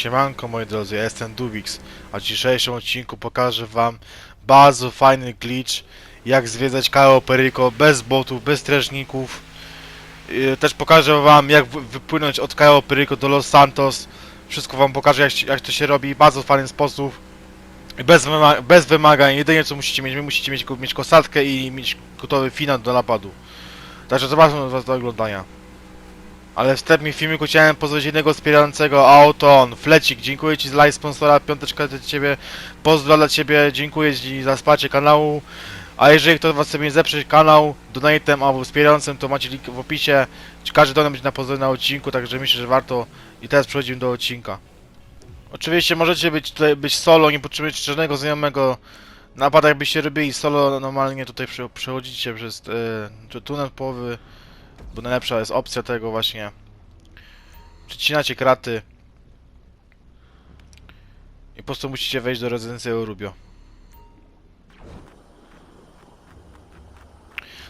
Siemanko moi drodzy, ja jestem Dubix, a w dzisiejszym odcinku pokażę wam bardzo fajny glitch jak zwiedzać Cayo Perico bez botów, bez strażników. Też pokażę wam jak wy- wypłynąć od Cayo Perico do Los Santos. Wszystko wam pokażę jak, jak to się robi bardzo fajny sposób. Bez, bez wymagań, jedynie co musicie mieć, musicie mieć, mieć kosatkę i mieć gotowy finał do napadu. Także zapraszam was do oglądania ale w filmiku chciałem pozdrowić jednego wspierającego Auton, Flecik, dziękuję Ci za live sponsora, piąteczka dla Ciebie, pozdro dla Ciebie, dziękuję Ci za wsparcie kanału, a jeżeli ktoś Was chce mnie zeprzeć kanał, donatem albo wspierającym, to macie link w opisie, każdy donat będzie na pozdrowienie na odcinku, także myślę, że warto. I teraz przechodzimy do odcinka. Oczywiście możecie być tutaj być solo, nie potrzebujecie żadnego znajomego, napad jakbyście robili solo, normalnie tutaj prze- przechodzicie przez e, tunel połowy, bo najlepsza jest opcja tego właśnie. Przecinacie kraty. I po prostu musicie wejść do rezydencji Eurubio.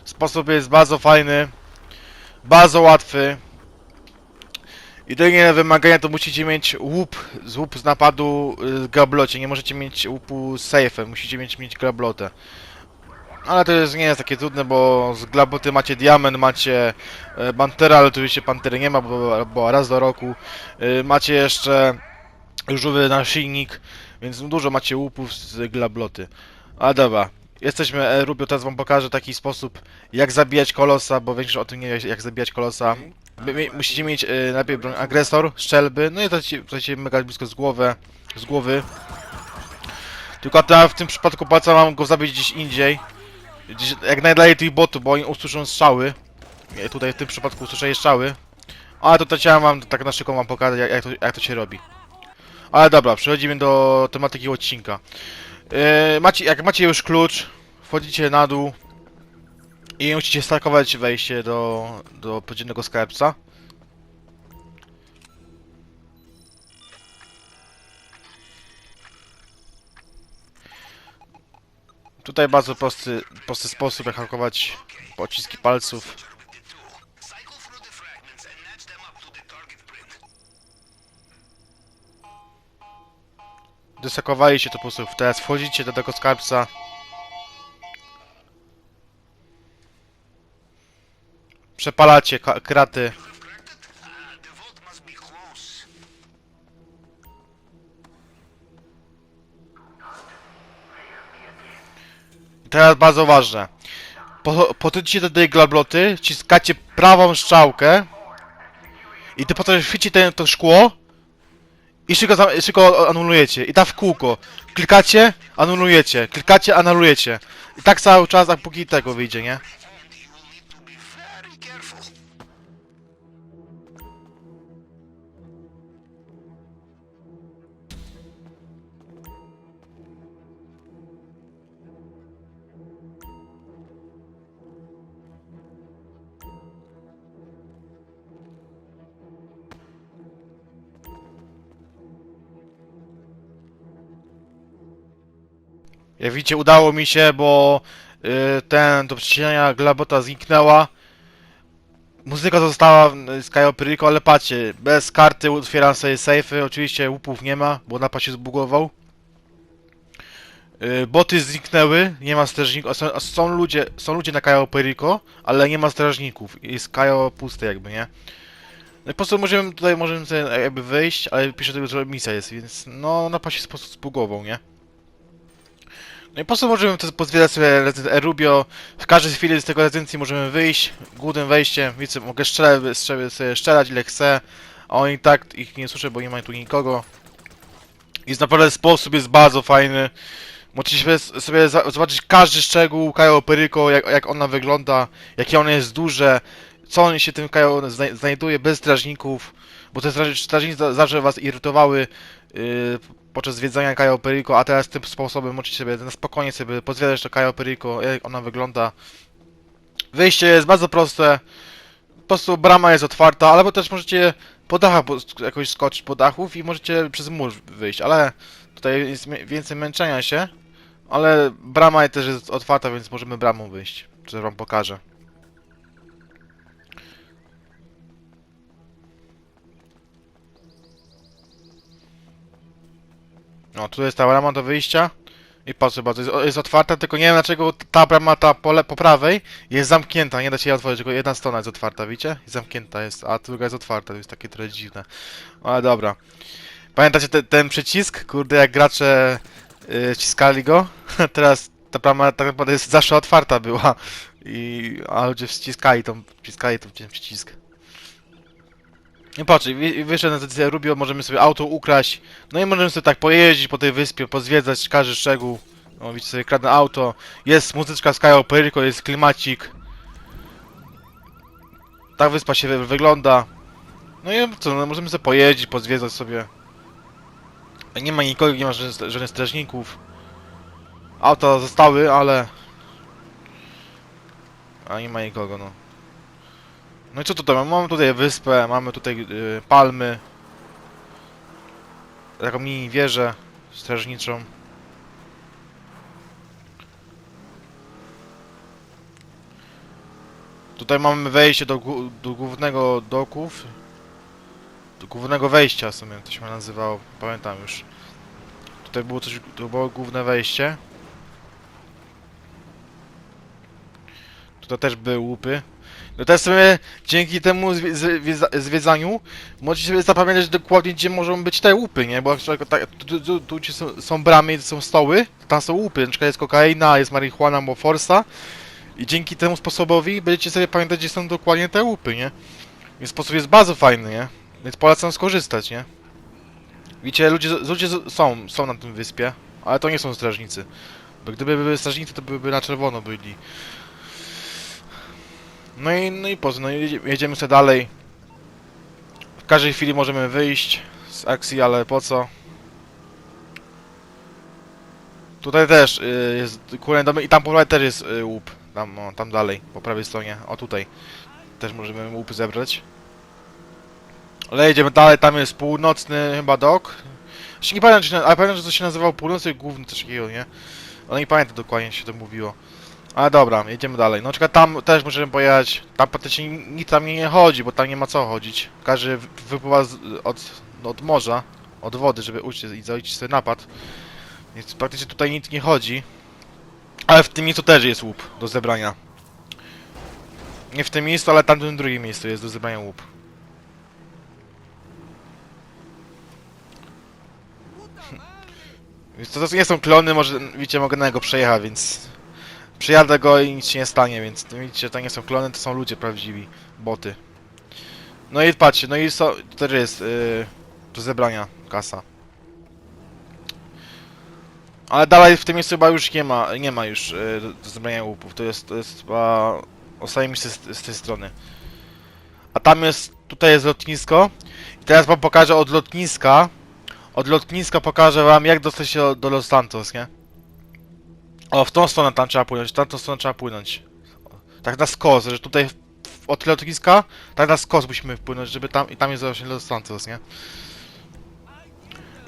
Sposób jest bardzo fajny. Bardzo łatwy. Jedynie wymagania to musicie mieć łup z łup z napadu y, z gablocie. Nie możecie mieć łupu z musicie mieć mieć gablotę. Ale to jest, nie jest takie trudne, bo z glaboty macie diament, macie e, pantera, ale oczywiście pantery nie ma, bo, bo raz do roku. E, Macie jeszcze żółwy naszyjnik, więc dużo macie łupów z glabloty. A dobra, jesteśmy e, Rubio, teraz wam pokażę taki sposób, jak zabijać kolosa, bo większość o tym nie wie, jak zabijać kolosa. Wy- wy- Musicie mieć e, najpierw broń agresor, strzelby, no i to ci, to ci mega blisko z głowy, z głowy. Tylko ta, w tym przypadku polecam wam go zabić gdzieś indziej. Jak najdalej tych botów, bo oni usłyszą strzały. Tutaj w tym przypadku usłyszę strzały. Ale to, chciałem wam tak na szybko wam pokazać, jak, jak, to, jak to się robi. Ale dobra, przechodzimy do tematyki odcinka. Yy, macie, jak macie już klucz, wchodzicie na dół i musicie stakować wejście do, do podziemnego skarbca. Tutaj bardzo prosty, prosty sposób, jak hakować pociski palców. Dysakowaliście to po prostu, teraz wchodzicie do tego skarbca. Przepalacie kraty. Teraz bardzo ważne. Po, podchodzicie do tej glabloty, wciskacie prawą strzałkę i ty potem chwycicie ten, to szkło i szybko, szybko anulujecie. I tak w kółko. Klikacie, anulujecie. Klikacie, anulujecie. I tak cały czas, póki tego wyjdzie, nie? Jak widzicie, udało mi się, bo y, ten do przecinania glabota zniknęła. Muzyka została y, z Cayo Perico, ale patrzcie, bez karty otwieram sobie safe'y, oczywiście łupów nie ma, bo napad się zbugował. Y, boty zniknęły, nie ma strażników, są, są ludzie, są ludzie na Cayo Perico, ale nie ma strażników, jest Cayo puste jakby, nie? No i po prostu możemy tutaj możemy sobie jakby wyjść, ale pisze tego, że misja jest, więc no napad się po prostu zbugował, nie? No i po prostu możemy to pozwiedzać sobie Rezydencję Erubio. W każdej chwili z tego rezydencji możemy wyjść głównym wejściem. Widzę, mogę strzelać, strzelać, sobie strzelać ile chcę. A oni tak ich nie słyszę, bo nie ma tu nikogo. Jest naprawdę sposób jest bardzo fajny. Możecie sobie, zobaczyć każdy szczegół Kajo Perico, jak, jak ona wygląda, jakie ono jest duże, co on się tym Kajo zna, znajduje bez strażników, bo te straż, strażnicy za- zawsze was irytowały yy, podczas zwiedzania Cayo Perico, a teraz tym sposobem możecie sobie na spokojnie sobie pozwiedzać to Cayo Perico, jak ona wygląda. Wyjście jest bardzo proste. Po prostu brama jest otwarta, albo też możecie po dachach jakoś skoczyć po dachów i możecie przez mur wyjść, ale tutaj jest więcej męczenia się. Ale brama też jest otwarta, więc możemy bramą wyjść. Co wam pokażę. No, tu jest ta brama do wyjścia. I patrzę, bardzo jest, jest otwarta, tylko nie wiem dlaczego ta brama ta po, prawej jest zamknięta, nie da się jej otworzyć, tylko jedna strona jest otwarta, widzicie? I zamknięta jest, a druga jest otwarta, to jest takie trochę dziwne. Ale dobra. Pamiętacie te, ten przycisk? Kurde, jak gracze yy, go? Teraz ta brama tak naprawdę jest zawsze otwarta była. I, a ludzie wciskali tą, wciskali ten przycisk. Nie patrz, wy- wyszedł na decyzję Rubio, możemy sobie auto ukraść. No i możemy sobie tak pojeździć po tej wyspie, pozwiedzać każdy szczegół. No widzicie sobie kradnę auto. Jest muzyczka Sky Operico, jest klimacik. Tak wyspa się wy- wygląda. No i co, no, możemy sobie pojeździć, pozwiedzać sobie. Nie ma nikogo, nie ma żadnych strażników. Auta zostały, ale... A nie ma nikogo, no. No i co tutaj mamy? Mamy tutaj wyspę, mamy tutaj y, palmy. Taką mini wieżę strażniczą. Tutaj mamy wejście do, do głównego doków. Do głównego wejścia w sumie to się nazywało, pamiętam już. Tutaj było coś, to było główne wejście. Tutaj też były łupy. No też sobie dzięki temu zwie- zwie- zwiedzaniu możecie sobie zapamiętać dokładnie gdzie mogą być te łupy, nie? Bo tak, tu, tu, tu, tu są, są bramy, są stoły, tam są łupy, na jest kokaina, jest marihuana albo forsa i dzięki temu sposobowi będziecie sobie pamiętać gdzie są dokładnie te łupy, nie? Więc sposób jest bardzo fajny, nie? Więc polecam skorzystać, nie? Widzicie, ludzie, ludzie są, są na tym wyspie, ale to nie są strażnicy. Bo gdyby były strażnicy, to byłyby na czerwono byli. No i, no i po co, no jedziemy sobie dalej. W każdej chwili możemy wyjść z akcji, ale po co? Tutaj też y, jest kolejny domy i tam po prawej też jest y, łup. Tam, o, tam dalej, po prawej stronie. O tutaj. Też możemy łup zebrać. Ale jedziemy dalej, tam jest północny chyba dok. Jeszcze nie pamiętam, czy, ale pamiętam, że to się nazywało północny główny coś takiego, nie? Ale nie pamiętam dokładnie, jak się to mówiło. Ale dobra, jedziemy dalej. No czekaj, tam też możemy pojechać. Tam praktycznie nic tam nie chodzi, bo tam nie ma co chodzić. Każdy wy- wypływa z, od, no, od morza, od wody, żeby uciec i zaliczyć sobie napad. Więc praktycznie tutaj nic nie chodzi. Ale w tym miejscu też jest łup do zebrania. Nie w tym miejscu, ale tamtym drugim miejscu jest do zebrania łup. Więc to, to nie są klony, może widzicie, mogę na niego przejechać, więc Przyjadę go i nic się nie stanie, więc widzicie, to nie są klony, to są ludzie prawdziwi, boty. No i patrzcie, no i so, to też jest yy, do zebrania kasa. Ale dalej w tym miejscu chyba już nie ma, nie ma już yy, do, zebrania łupów, to jest, to jest chyba ostatnie miejsce z, z tej strony. A tam jest, tutaj jest lotnisko i teraz wam pokażę od lotniska, od lotniska pokażę wam jak dostać się do Los Santos, nie? O, w tą stronę tam trzeba płynąć, w tamtą stronę trzeba płynąć. Tak na skos, że tutaj od lotniska, tak na skos musimy wpłynąć, żeby tam, i tam jest właśnie Los Santos, nie?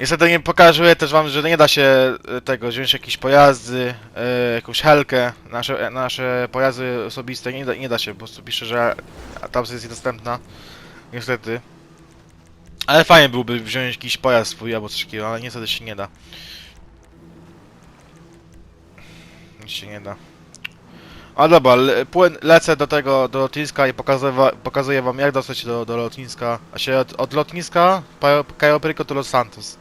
Niestety nie pokażę też wam, że nie da się e, tego, wziąć jakieś pojazdy, e, jakąś helkę, nasze, e, nasze pojazdy osobiste, nie da, nie da się, po prostu pisze, że tam jest niedostępna, niestety. Ale fajnie byłoby wziąć jakiś pojazd swój albo coś takiego, ale niestety się nie da. Nic się nie da. A dobra, le, płyn, lecę do tego, do lotniska i pokazuję, pokazuję wam jak dostać się do, do lotniska. A się od, od lotniska Cayo Perico do Los Santos.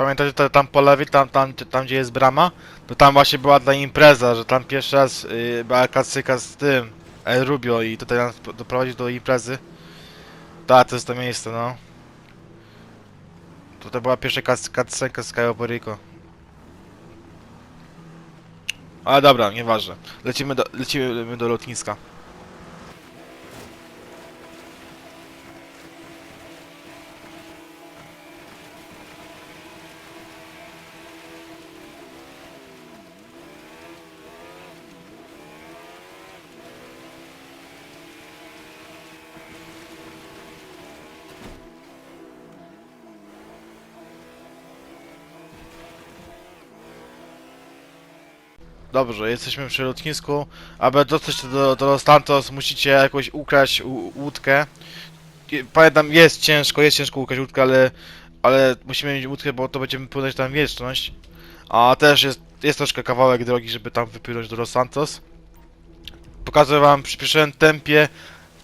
Pamiętacie to, tam po lewej, tam, tam, tam gdzie jest brama? To tam właśnie była ta impreza, że tam pierwszy raz yy, była kacyka z tym El Rubio i tutaj nas doprowadził do imprezy. Tak, to jest to miejsce, no. Tutaj była pierwsza kacenka z Cayo Perico. Ale dobra, nieważne. Lecimy do, lecimy do lotniska. Dobrze, jesteśmy przy lotnisku. Aby dostać się do, do Los Santos, musicie jakoś ukraść łódkę. Pamiętam, jest ciężko, jest ciężko ukraść łódkę, ale, ale musimy mieć łódkę, bo to będziemy płynąć tam wieczność. A też jest, jest troszkę kawałek drogi, żeby tam wypłynąć do Los Santos. Pokażę wam w przyspieszonym tempie.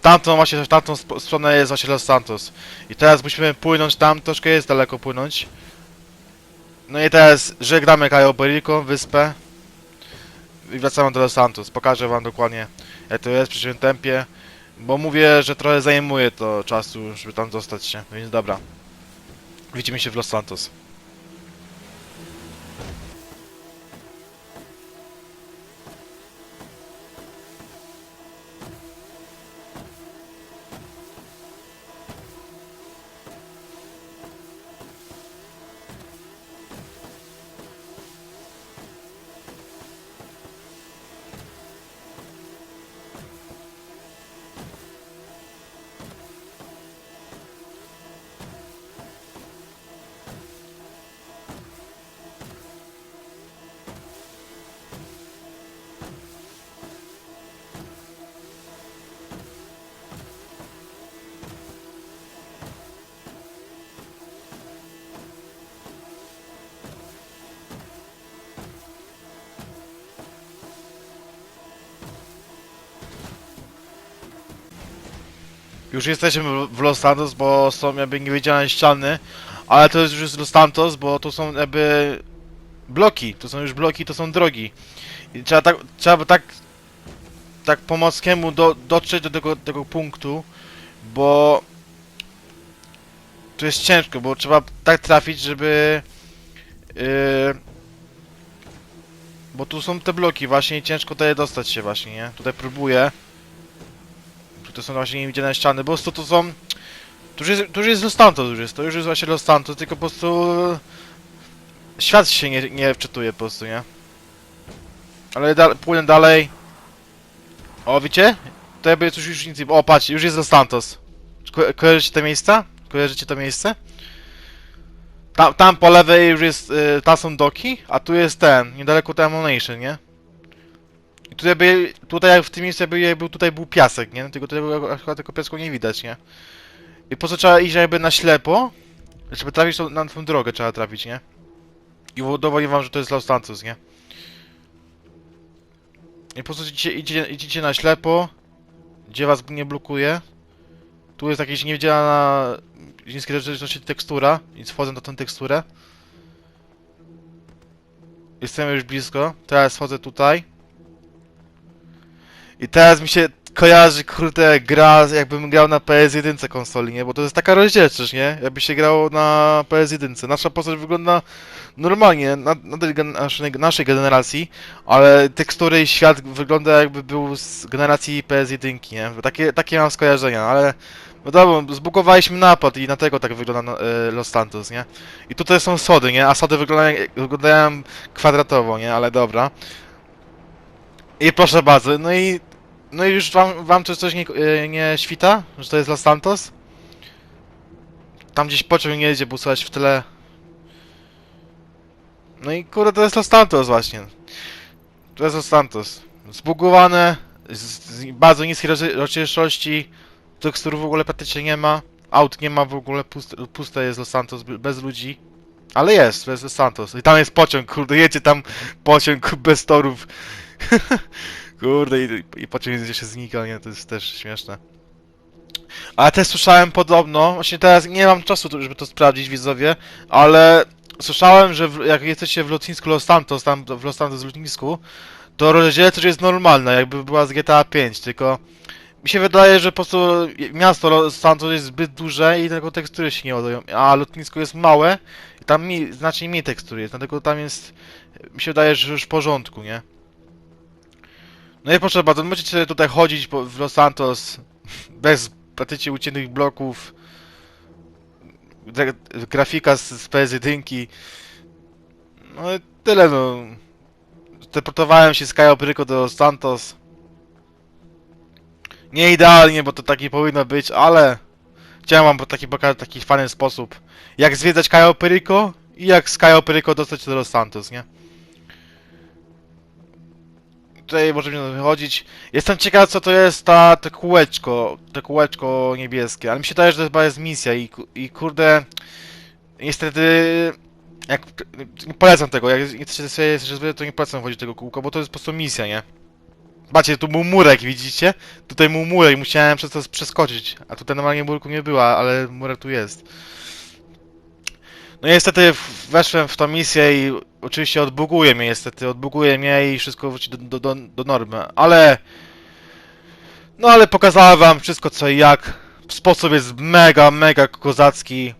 Tamtą właśnie, w tamtą stronę jest właśnie Los Santos. I teraz musimy płynąć tam, troszkę jest daleko płynąć. No i teraz żegnamy Perico, wyspę. I wracamy do Los Santos. Pokażę wam dokładnie jak to jest w przyszłym tempie. Bo mówię, że trochę zajmuje to czasu, żeby tam dostać się. Więc dobra. Widzimy się w Los Santos. Już jesteśmy w- Los Santos, bo są jakby niewidzialne ściany, ale to jest już Los Santos, bo to są jakby bloki, to są już bloki, to są drogi. I trzeba tak, trzeba tak, tak po morskiemu do, dotrzeć do tego, tego punktu, bo to jest ciężko, bo trzeba tak trafić, żeby yy, bo tu są te bloki właśnie i ciężko tutaj dostać się właśnie, nie? Tutaj próbuję. To są właśnie niewidzialne ściany, bo po to są... To już jest, to już jest Los Santos, już jest, to już jest właśnie Los Santos, tylko po prostu... Świat się nie, nie wczytuje po prostu, nie? Ale da, płynę dalej. O, widzicie? To jakby coś już nic. O, patrz, już jest Los Santos. Ko kojarzycie te miejsca? Kojarzycie to miejsce? Tam, tam po lewej już jest, y, tam są doki, a tu jest ten, niedaleko ten Ammunition, nie? Tutaj by, tutaj w tym miejscu jakby, jakby tutaj był piasek, nie? Tylko tutaj było, chyba tylko piasku nie widać, nie? I po co trzeba iść jakby na ślepo? Żeby trafić tą, na tą drogę trzeba trafić, nie? I udowodnię wam, że to jest Los Santos, nie? I po prostu idziecie, idziecie, idziecie na ślepo, gdzie was nie blokuje. Tu jest jakaś niewidzialna niskiej rozdzielczości tekstura i wchodzę na tę teksturę. Jestem już blisko. Teraz wchodzę tutaj. I teraz mi się kojarzy, kurde, gra, jakbym grał na PS1 konsoli, nie? Bo to jest taka rozdzielczość, nie? Jakby się grało na PS1. Nasza postać wygląda normalnie, na, na naszej, naszej generacji, ale tekstury i świat wygląda jakby był z generacji PS1, nie? Takie, takie mam skojarzenia, ale wiadomo, zbugowaliśmy napad i dlatego tak wygląda no, e, Los Santos, nie? I tutaj są sody, nie? A sody wyglądają, wyglądają kwadratowo, nie? Ale dobra. I proszę bardzo, no i no i już wam, wam coś, coś nie, e, nie świta? Że to jest Los Santos? Tam gdzieś pociąg jedzie, bo słychać w tle. No i kurde, to jest Los Santos właśnie. To jest Los Santos. Zbugowane, z, z bardzo niskiej rozdzie- rozdzielczości, tekstur w ogóle praktycznie nie ma, aut nie ma w ogóle, puste, puste jest Los Santos, be- bez ludzi. Ale jest, to jest Los Santos. I tam jest pociąg, kurde, jedzie tam pociąg bez torów. Kurde, i, i pociąg gdzieś się znika, nie? To jest też śmieszne. Ale też słyszałem podobno, właśnie teraz nie mam czasu, żeby to sprawdzić, widzowie, ale słyszałem, że w, jak jesteście w lotnisku Los Santos, tam w Los Santos lotnisku, to rozdzielczość jest normalna, jakby była z GTA 5, tylko mi się wydaje, że po prostu miasto Los Santos jest zbyt duże i tylko tekstury się nie ładują, a lotnisko jest małe i tam mi, znacznie mniej tekstury jest, dlatego tam jest, mi się wydaje, że już w porządku, nie? No i proszę bardzo, możecie tutaj chodzić w Los Santos bez praktycznie uciętych bloków. Gra- Grafika z, z PS1. No tyle no. Teleportowałem się z Cayo Perico do Los Santos. Nie idealnie, bo to tak nie powinno być, ale chciałem wam taki pokazać taki fajny sposób. Jak zwiedzać Cayo i jak z Cayo dostać do Los Santos, nie? Tutaj możemy wychodzić. Jestem ciekaw, co to jest ta, te kółeczko, te kółeczko niebieskie, ale mi się wydaje, że to chyba jest misja i, i kurde, niestety, jak, nie polecam tego, jak chcecie sobie sobie, to nie polecam wchodzić tego kółka, bo to jest po prostu misja, nie? Patrzcie, tu był murek, widzicie? Tutaj był murek, musiałem przez to przeskoczyć, a tutaj normalnie murku nie była, ale murek tu jest. No niestety weszłem w tą misję i oczywiście odbuguje mnie niestety, odbuguje mnie i wszystko wróci do, do, do, do normy, ale... No ale pokazałem wam wszystko co i jak. Sposób jest mega, mega kozacki.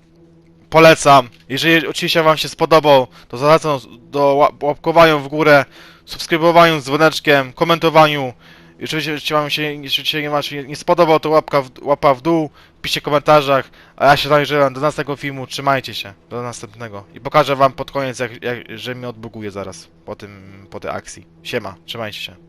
Polecam. Jeżeli oczywiście wam się spodobał, to zachęcam do łap- łapkowania w górę, subskrybowaniu z dzwoneczkiem, komentowaniu. I oczywiście, jeśli wam się, jeśli się nie, nie spodobał, to łapka w, łapa w dół, w komentarzach. A ja się żegnam do następnego filmu, trzymajcie się, do następnego. I pokażę wam pod koniec, jak, jak, że mnie odbuguje zaraz, po tym, po tej akcji. Siema, trzymajcie się.